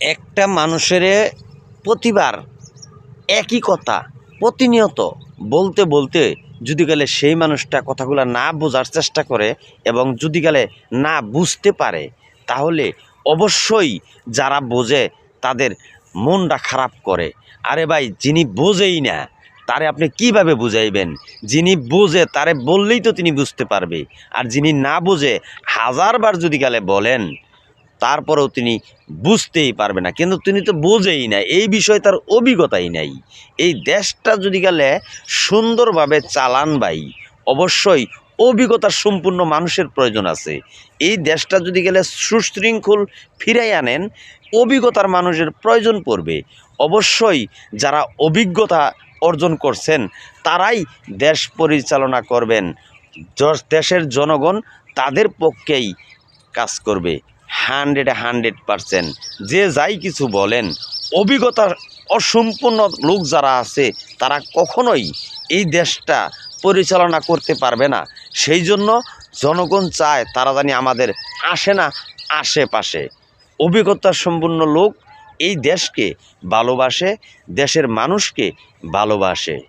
একটা মানুষের প্রতিবার একই কথা, প্রতিনিয়ত বলতে বলতে যদি গেলে সেই মানুষটা কথাগুলো না বোঝার চেষ্টা করে এবং যদি গেলে না বুঝতে পারে, তাহলে অবশ্যই যারা বোঝে তাদের মনটা খারাপ করে। আরে ভাই, যিনি বোঝেই না, তারে আপনি কীভাবে বুঝাইবেন? যিনি বোঝে, তারে বললেই তো তিনি বুঝতে পারবে। আর যিনি না বোঝে, হাজারবার যদি গেলে বলেন তারপরেও তিনি বুঝতেই পারবে না। কিন্তু তিনি তো বোঝেই না এই বিষয়ে তার অভিজ্ঞতাই নাই। এই দেশটা যদি গেলে সুন্দরভাবে চালান ভাই, অবশ্যই অভিজ্ঞতার সম্পূর্ণ মানুষের প্রয়োজন আছে। এই দেশটা যদি গেলে সুশৃঙ্খল ফিরাই আনেন, অভিজ্ঞতার মানুষের প্রয়োজন পড়বে। অবশ্যই যারা অভিজ্ঞতা অর্জন করছেন, তারাই দেশ পরিচালনা করবেন। দেশের জনগণ তাদের পক্ষেই কাজ করবে। হান্ড্রেডে হান্ড্রেড পারসেন্ট। যে যাই কিছু বলেন, অভিজ্ঞতার অসম্পূর্ণ লোক যারা আছে, তারা কখনোই এই দেশটা পরিচালনা করতে পারবে না। সেই জন্য জনগণ চায় তারা জানি আমাদের আসে না আশেপাশে। অভিজ্ঞতা সম্পূর্ণ লোক এই দেশকে ভালোবাসে, দেশের মানুষকে ভালোবাসে।